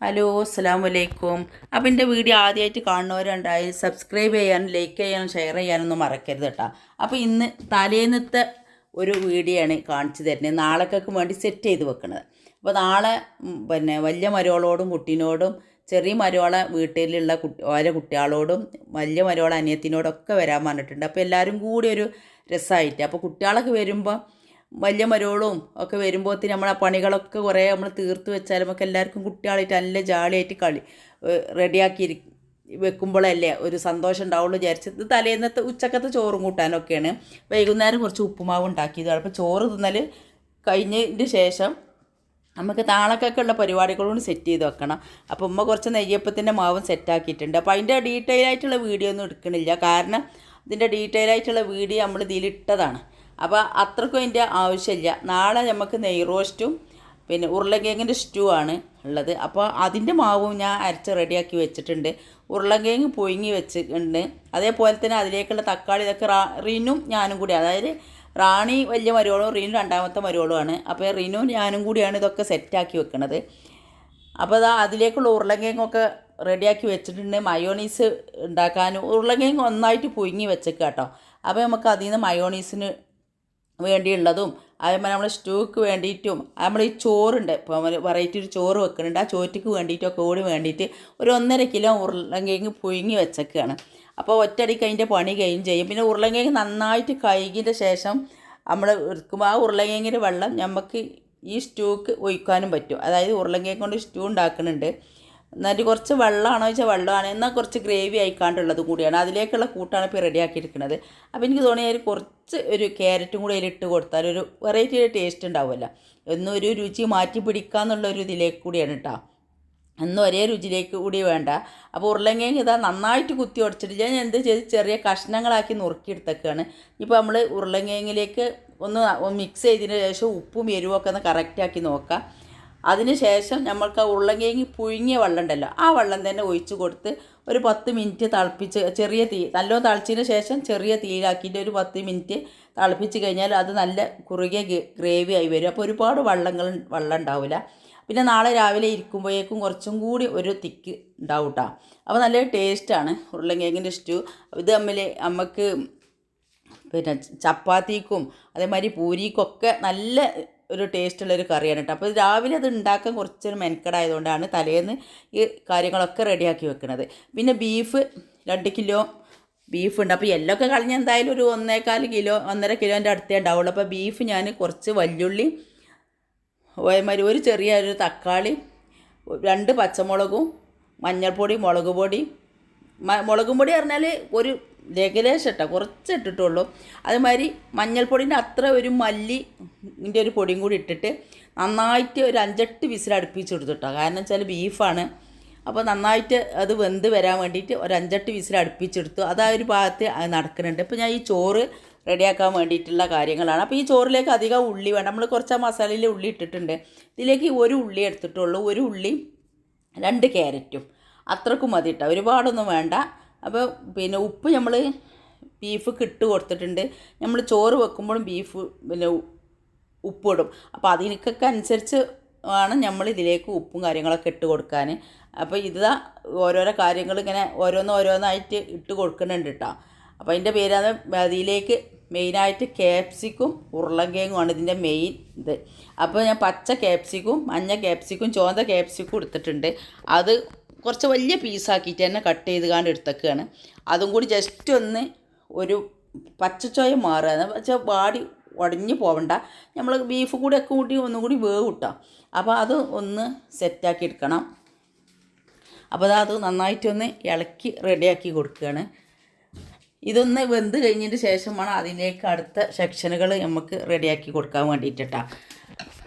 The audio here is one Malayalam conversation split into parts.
ഹലോ അസ്സാം വലൈക്കും അപ്പം എന്റെ വീഡിയോ ആദ്യമായിട്ട് കാണുന്നവരുണ്ടായി സബ്സ്ക്രൈബ് ചെയ്യാനും ലൈക്ക് ചെയ്യാനും ഷെയർ ചെയ്യാനൊന്നും മറക്കരുത് കേട്ടോ അപ്പോൾ ഇന്ന് തലേന്നത്തെ ഒരു വീഡിയോ ആണ് കാണിച്ചു തരുന്നത്. നാളേക്കൊക്കെ വേണ്ടി സെറ്റ് ചെയ്ത് വെക്കുന്നത് അപ്പോൾ നാളെ പിന്നെ വലിയ മരോളോടും കുട്ടീനോടും ചെറിയ മരോളെ വീട്ടിലുള്ള കുട്ടി ഓരോ കുട്ടികളോടും വലിയ മരോളെ അനിയത്തിനോടൊക്കെ വരാൻ പറഞ്ഞിട്ടുണ്ട്. അപ്പോൾ എല്ലാവരും കൂടി ഒരു രസമായിട്ട് അപ്പോൾ കുട്ടികളൊക്കെ വരുമ്പോൾ വലിയ മരോളും ഒക്കെ വരുമ്പോഴത്തേന് നമ്മളെ പണികളൊക്കെ കുറേ നമ്മൾ തീർത്ത് വെച്ചാലും ഒക്കെ എല്ലാവർക്കും കുട്ടികളായിട്ട് നല്ല ജാളിയായിട്ട് കളി റെഡിയാക്കി വെക്കുമ്പോഴല്ലേ ഒരു സന്തോഷം ഉണ്ടാവുള്ളൂ വിചാരിച്ചത് തലേന്നത്തെ ഉച്ചക്കത്തെ ചോറും കൂട്ടാനൊക്കെയാണ്. വൈകുന്നേരം കുറച്ച് ഉപ്പുമാവ് ഉണ്ടാക്കിയത് അപ്പോൾ ചോറ് തിന്നൽ കഴിഞ്ഞതിന് ശേഷം നമുക്ക് താളക്കൊക്കെ ഉള്ള പരിപാടികളോട് സെറ്റ് ചെയ്ത് വെക്കണം. അപ്പോൾ ഉമ്മ കുറച്ച് നെയ്യപ്പത്തിന്റെ മാവും സെറ്റാക്കിയിട്ടുണ്ട്. അപ്പോൾ അതിന്റെ ഡീറ്റെയിൽ ആയിട്ടുള്ള വീഡിയോ ഒന്നും എടുക്കണില്ല. കാരണം ഇതിന്റെ ഡീറ്റെയിൽ ആയിട്ടുള്ള വീഡിയോ നമ്മൾ ഇതിലിട്ടതാണ്. അപ്പോൾ അത്രക്കും അതിന്റെ ആവശ്യമില്ല. നാളെ നമുക്ക് നെയ് റോസ്റ്റും പിന്നെ ഉരുളക്കിഴങ്ങിന്റെ സ്റ്റൂ ആണ് ഉള്ളത്. അപ്പോൾ അതിന്റെ മാവും ഞാൻ അരച്ച് റെഡിയാക്കി വെച്ചിട്ടുണ്ട്. ഉരുളക്കിഴങ്ങ് പൊയിങ്ങി വെച്ചിട്ടുണ്ട്. അതേപോലെ തന്നെ അതിലേക്കുള്ള തക്കാളി ഇതൊക്കെ റാ റീനും ഞാനും കൂടി അതായത് റാണി വലിയ മരുവളും റീനു രണ്ടാമത്തെ മരുവളുമാണ് അപ്പോൾ റീനും ഞാനും കൂടിയാണ് ഇതൊക്കെ സെറ്റാക്കി വെക്കുന്നത് അപ്പോൾ അതാ അതിലേക്കുള്ള ഉരുളക്കിഴങ്ങൊക്കെ റെഡിയാക്കി വെച്ചിട്ടുണ്ട്. മയോണീസ് ഉണ്ടാക്കാനും ഉരുളക്കിഴങ്ങ് ഒന്നായിട്ട് പുഴുങ്ങി വെച്ചേക്കാം കേട്ടോ അപ്പോൾ നമുക്ക് അതിൽ നിന്ന് മയോണീസിന് വേണ്ടിയുള്ളതും അതേപോലെ നമ്മൾ സ്റ്റൂക്ക് വേണ്ടിയിട്ടും നമ്മൾ ഈ ചോറുണ്ട്. ഇപ്പോൾ വെറൈറ്റി ഒരു ചോറ് വെക്കുന്നുണ്ട്. ആ ചോറ്റക്ക് വേണ്ടിയിട്ടൊക്കെ കൂടി വേണ്ടിയിട്ട് ഒരു ഒന്നര കിലോ ഉരുളക്കിഴങ്ങ് പുഴുങ്ങി വെച്ചേക്കാണ്. അപ്പോൾ ഒറ്റയടിക്ക് അതിന്റെ പണി കഴിയും ചെയ്യും. പിന്നെ ഉരുളക്കിഴങ്ങ് നന്നായിട്ട് കഴുകിയ ശേഷം നമ്മൾ എടുക്കുമ്പോൾ ആ ഉരുളങ്കിങ്ങിന്റെ വെള്ളം നമുക്ക് ഈ സ്റ്റൂക്ക് ഒഴിക്കാനും പറ്റും. അതായത് ഉരുളക്കിഴങ്ങ് കൊണ്ട് സ്റ്റൂ ഉണ്ടാക്കുന്നുണ്ട്. എന്നിട്ട് കുറച്ച് വെള്ളമാണോ വെച്ചാൽ വെള്ളമാണ്. എന്നാൽ കുറച്ച് ഗ്രേവി ആയിക്കാണ്ടുള്ളത് കൂടിയാണ്. അതിലേക്കുള്ള കൂട്ടാണ് ഇപ്പോൾ റെഡിയാക്കിയിരിക്കുന്നത്. അപ്പോൾ എനിക്ക് തോന്നിയാൽ കുറച്ച് ഒരു ക്യാരറ്റും കൂടി അതിലിട്ട് കൊടുത്താൽ ഒരു വെറൈറ്റി ടേസ്റ്റ് ഉണ്ടാവുമല്ലോ. എന്നും ഒരു രുചി മാറ്റി പിടിക്കാന്നുള്ള ഒരു ഇതിലേക്ക് കൂടിയാണ് കേട്ടോ. എന്നും ഒരേ രുചിയിലേക്ക് കൂടി വേണ്ട. അപ്പോൾ ഉരുളങ്കിഴങ്ങ് ഇതാ നന്നായിട്ട് കുത്തി ഉടച്ചിട്ട് ഞാൻ എന്ത് ചെയ്ത്? ചെറിയ കഷ്ണങ്ങളാക്കി നുറുക്കിയെടുത്തേക്കാണ് ഇപ്പോൾ നമ്മൾ ഉരുളങ്കിഴങ്ങിലേക്ക് ഒന്ന് മിക്സ് ചെയ്തതിന് ശേഷം ഉപ്പും എരിവും ഒക്കെ ഒന്ന് കറക്റ്റാക്കി നോക്കാം. അതിന് ശേഷം നമ്മൾക്ക് ഉരുളങ്കിഴങ്ങ് പുഴുങ്ങിയ വെള്ളം ഉണ്ടല്ലോ ആ വെള്ളം തന്നെ ഒഴിച്ച് കൊടുത്ത് ഒരു പത്ത് മിനിറ്റ് തിളപ്പിച്ച് ചെറിയ തീ നല്ലോ തിളച്ചതിന് ശേഷം ചെറിയ തീയിലാക്കിയിട്ട് ഒരു പത്ത് മിനിറ്റ് തിളപ്പിച്ച് കഴിഞ്ഞാൽ അത് നല്ല കുറുകിയ ഗ്രേവി ആയി വരും. അപ്പോൾ ഒരുപാട് വള്ളങ്ങൾ വെള്ളം ഉണ്ടാവില്ല. പിന്നെ നാളെ രാവിലെ ഇരിക്കുമ്പോഴേക്കും കുറച്ചും കൂടി ഒരു തിക്ക് ഉണ്ടാവും കേട്ടോ അപ്പോൾ നല്ല ടേസ്റ്റാണ് ഉരുളങ്കിഴങ്ങിന്റെ സ്റ്റൂ ഇത് തമ്മിൽ നമുക്ക് പിന്നെ ചപ്പാത്തിക്കും അതേമാതിരി പൂരിക്കൊക്കെ നല്ല ഒരു ടേസ്റ്റുള്ളൊരു കറിയാണ് കേട്ടോ. അപ്പോൾ രാവിലെ അത് ഉണ്ടാക്കാൻ കുറച്ചൊരു മെനക്കെടായതുകൊണ്ടാണ് തലേന്ന് ഈ കാര്യങ്ങളൊക്കെ റെഡിയാക്കി വെക്കുന്നത് പിന്നെ ബീഫ് രണ്ട് കിലോ ബീഫ് ഉണ്ട്. അപ്പോൾ എല്ലൊക്കെ കളഞ്ഞ എന്തായാലും ഒരു ഒന്നേകാൽ കിലോ ഒന്നര കിലോന്റെ അടുത്തേ ഉണ്ടാവുള്ളൂ. അപ്പോൾ ബീഫ് ഞാൻ കുറച്ച് വല്യുള്ളി ഓയമാരി ഒരു ചെറിയ ഒരു തക്കാളി രണ്ട് പച്ചമുളകും മഞ്ഞൾപ്പൊടി മുളക് പൊടി മുളകും പൊടി പറഞ്ഞാൽ ഒരു ഏകദേശം ഇട്ട കുറച്ച് ഇട്ടിട്ടുള്ളൂ. അതുമാതിരി മഞ്ഞൾപ്പൊടിന്റെ അത്ര ഒരു മല്ലിന്റെ ഒരു പൊടിയും കൂടി ഇട്ടിട്ട് നന്നായിട്ട് ഒരു അഞ്ചെട്ട് വിസിൽ അടുപ്പിച്ച് കൊടുത്തിട്ടോ. കാരണം വെച്ചാൽ ബീഫാണ്. അപ്പോൾ നന്നായിട്ട് അത് വെന്ത് വരാൻ വേണ്ടിയിട്ട് ഒരു അഞ്ചെട്ട് വിസിൽ അടുപ്പിച്ചെടുത്തു അത് ആ ഒരു ഭാഗത്ത് നടക്കുന്നുണ്ട്. ഇപ്പോൾ ഞാൻ ഈ ചോറ് റെഡിയാക്കാൻ വേണ്ടിയിട്ടുള്ള കാര്യങ്ങളാണ്. അപ്പോൾ ഈ ചോറിലേക്ക് അധികം ഉള്ളി വേണം നമ്മൾ കുറച്ച് ആ മസാലയിൽ ഉള്ളി ഇട്ടിട്ടുണ്ട്. ഇതിലേക്ക് ഒരു ഉള്ളി എടുത്തിട്ടുള്ളൂ. ഒരു ഉള്ളി രണ്ട് ക്യാരറ്റും. അത്രക്കും മതി കേട്ടോ ഒരുപാടൊന്നും വേണ്ട. അപ്പോൾ പിന്നെ ഉപ്പ് നമ്മൾ ബീഫ് കിട്ട് കൊടുത്തിട്ടുണ്ട്. നമ്മൾ ചോറ് വെക്കുമ്പോഴും ബീഫ് പിന്നെ ഉപ്പ് ഇടും അപ്പോൾ അതിനൊക്കെ അനുസരിച്ച് ആണ് നമ്മൾ ഇതിലേക്ക് ഉപ്പും കാര്യങ്ങളൊക്കെ ഇട്ട് കൊടുക്കാൻ അപ്പോൾ ഇതാ ഓരോരോ കാര്യങ്ങൾ ഇങ്ങനെ ഓരോന്ന് ഓരോന്നായിട്ട് ഇട്ട് കൊടുക്കുന്നുണ്ട് കേട്ടോ അപ്പോൾ അതിന്റെ പേരാണ് അതിലേക്ക് മെയിനായിട്ട് ക്യാപ്സിക്കും ഉരുളങ്കിഴങ്ങുമാണ് ഇതിന്റെ മെയിൻ ഇത്. അപ്പോൾ ഞാൻ പച്ച ക്യാപ്സിക്കും മഞ്ഞ ക്യാപ്സിക്കും ചുവന്ന ക്യാപ്സിക്കും എടുത്തിട്ടുണ്ട്. അത് കുറച്ച് വലിയ പീസാക്കിയിട്ട് തന്നെ കട്ട് ചെയ്ത് കാണ്ട് എടുത്തേക്കാണ്. അതും കൂടി ജസ്റ്റ് ഒന്ന് ഒരു പച്ചച്ചോയ മാറുക. എന്ന് വെച്ചാൽ വാടി ഉടഞ്ഞു പോവണ്ട. നമ്മൾ ബീഫ് കൂടി ഒക്കെ കൂട്ടി ഒന്നും കൂടി വേവ് കിട്ടാം അപ്പോൾ അത് ഒന്ന് സെറ്റാക്കി എടുക്കണം. അപ്പോൾ അത് നന്നായിട്ടൊന്ന് ഇളക്കി റെഡിയാക്കി കൊടുക്കുകയാണ് ഇതൊന്ന് വെന്ത് കഴിഞ്ഞതിന് ശേഷമാണ് അതിലേക്ക് അടുത്ത സെക്ഷനുകൾ നമുക്ക് റെഡിയാക്കി കൊടുക്കാൻ വേണ്ടിയിട്ടാണ്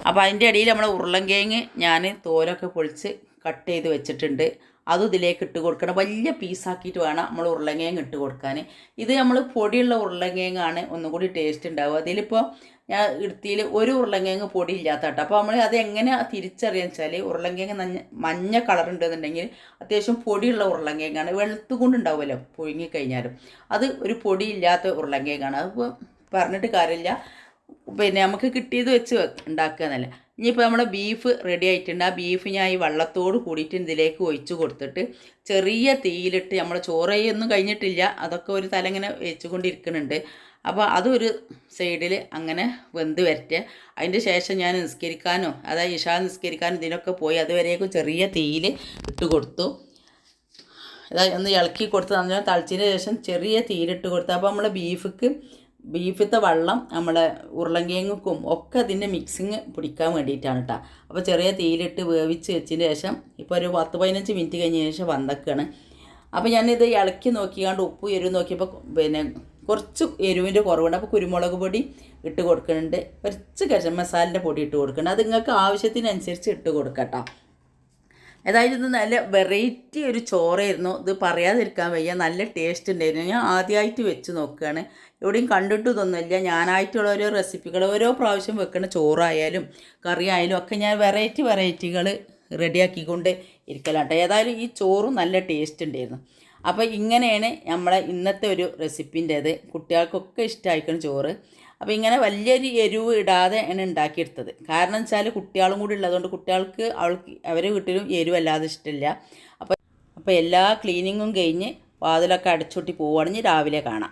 അപ്പോൾ അതിന്റെ ഇടയിൽ നമ്മൾ ഉരുളൻകിഴങ്ങ് ഞാൻ തോലൊക്കെ പൊളിച്ച് കട്ട് ചെയ്ത് വെച്ചിട്ടുണ്ട്. അതും ഇതിലേക്ക് ഇട്ട് കൊടുക്കണം. വലിയ പീസാക്കിയിട്ട് വേണം നമ്മൾ ഉരുളങ്ങേങ്ങ് ഇട്ട് കൊടുക്കാൻ ഇത് നമ്മൾ പൊടിയുള്ള ഉരുളങ്ങേങ്ങാണ് ഒന്നും കൂടി ടേസ്റ്റ് ഉണ്ടാവുക. അതിലിപ്പോൾ ഞാൻ ഇടുത്തിയിൽ ഒരു ഉരുളങ്ങേങ്ങ് പൊടി ഇല്ലാത്ത കേട്ടോ അപ്പോൾ നമ്മൾ അത് എങ്ങനെ തിരിച്ചറിയാന്ന് വെച്ചാൽ ഉരുളൻകിഴങ്ങ് നഞ്ഞ മഞ്ഞ കളർ ഉണ്ടെന്നുണ്ടെങ്കിൽ അത്യാവശ്യം പൊടിയുള്ള ഉരുളങ്ങേങ്ങാണ്. വെളുത്തുകൊണ്ടുണ്ടാവുമല്ലോ പുഴുങ്ങിക്കഴിഞ്ഞാലും. അത് ഒരു പൊടിയില്ലാത്ത ഉരുളങ്ങേങ്ങാണ്. അത് പറഞ്ഞിട്ട് കാര്യമില്ല. പിന്നെ നമുക്ക് കിട്ടിയത് വെച്ച് ഉണ്ടാക്കുക എന്നല്ല. ഇനിയിപ്പോൾ നമ്മുടെ ബീഫ് റെഡി ആയിട്ടുണ്ട്. ആ ബീഫ് ഞാൻ ഈ വെള്ളത്തോട് കൂടിയിട്ട് ഇതിലേക്ക് ഒഴിച്ചു കൊടുത്തിട്ട് ചെറിയ തീയിലിട്ട് നമ്മൾ ചോറയൊന്നും കഴിഞ്ഞിട്ടില്ല. അതൊക്കെ ഒരു തല ഇങ്ങനെ വെച്ചുകൊണ്ടിരിക്കുന്നുണ്ട്. അപ്പോൾ അതൊരു സൈഡിൽ അങ്ങനെ വെന്ത് വരട്ടെ. അതിന്റെ ശേഷം ഞാൻ നിസ്കരിക്കാനോ അതായത് ഇഷാ നിസ്കരിക്കാനും ഇതിനൊക്കെ പോയി. അതുവരേക്കും ചെറിയ തീയിൽ ഇട്ട് കൊടുത്തു. ഒന്ന് ഇളക്കി കൊടുത്ത് നന്നായി തളിച്ചതിന് ശേഷം ചെറിയ തീയിലിട്ട് കൊടുത്തു. അപ്പോൾ നമ്മൾ ബീഫിക്ക് ബീഫിത്തെ വെള്ളം നമ്മളെ ഉരുളങ്കിഴങ്ങുക്കും ഒക്കെ അതിന്റെ മിക്സിങ് പിടിക്കാൻ വേണ്ടിയിട്ടാണ് കേട്ടോ അപ്പോൾ ചെറിയ തീയിലിട്ട് വേവിച്ച് വെച്ചതിന് ശേഷം ഇപ്പോൾ ഒരു പത്ത് പതിനഞ്ച് മിനിറ്റ് കഴിഞ്ഞ ശേഷം വന്നൊക്കെയാണ് അപ്പോൾ ഞാനിത് ഇളക്കി നോക്കിയാണ്ട് ഉപ്പ് എരിവ് നോക്കിയപ്പോൾ പിന്നെ കുറച്ച് എരിവിന്റെ കുറവുണ്ട്. അപ്പോൾ കുരുമുളക് പൊടി ഇട്ട് കൊടുക്കുന്നുണ്ട്. കുറച്ച് ഗരം മസാലിന്റെ പൊടി ഇട്ട് കൊടുക്കുന്നുണ്ട്. അത് നിങ്ങൾക്ക് ആവശ്യത്തിനനുസരിച്ച് ഇട്ട് കൊടുക്കട്ടോ. ഏതായാലും ഇത് നല്ല വെറൈറ്റി ഒരു ചോറായിരുന്നു. ഇത് പറയാതിരിക്കാൻ വയ്യ. നല്ല ടേസ്റ്റ് ഉണ്ടായിരുന്നു. ഞാൻ ആദ്യമായിട്ട് വെച്ച് നോക്കുകയാണ്. എവിടെയും കണ്ടിട്ട് ഇതൊന്നുമില്ല. ഞാനായിട്ടുള്ള ഓരോ റെസിപ്പികൾ ഓരോ പ്രാവശ്യം വെക്കുന്ന ചോറായാലും കറി ആയാലും ഒക്കെ ഞാൻ വെറൈറ്റി വെറൈറ്റികൾ റെഡിയാക്കിക്കൊണ്ട് ഇരിക്കലാട്ടോ. ഏതായാലും ഈ ചോറും നല്ല ടേസ്റ്റ് ഉണ്ടായിരുന്നു. അപ്പോൾ ഇങ്ങനെയാണ് നമ്മളെ ഇന്നത്തെ ഒരു റെസിപ്പിന്റേത് കുട്ടികൾക്കൊക്കെ ഇഷ്ടമായിക്കണം ചോറ്. അപ്പോൾ ഇങ്ങനെ വലിയൊരു എരിവ് ഇടാതെ എന്നെ ഉണ്ടാക്കിയെടുത്തത് കാരണം വെച്ചാൽ കുട്ടികളും കൂടി ഉള്ളതുകൊണ്ട് കുട്ടികൾക്ക് അവൾക്ക് അവരെ വീട്ടിലും എരിവല്ലാതെ ഇഷ്ടമില്ല അപ്പോൾ അപ്പോൾ എല്ലാ ക്ലീനിങ്ങും കഴിഞ്ഞ് വാതിലൊക്കെ അടച്ചുകൂട്ടി പോവുകയാണെങ്കിൽ രാവിലെ കാണാം.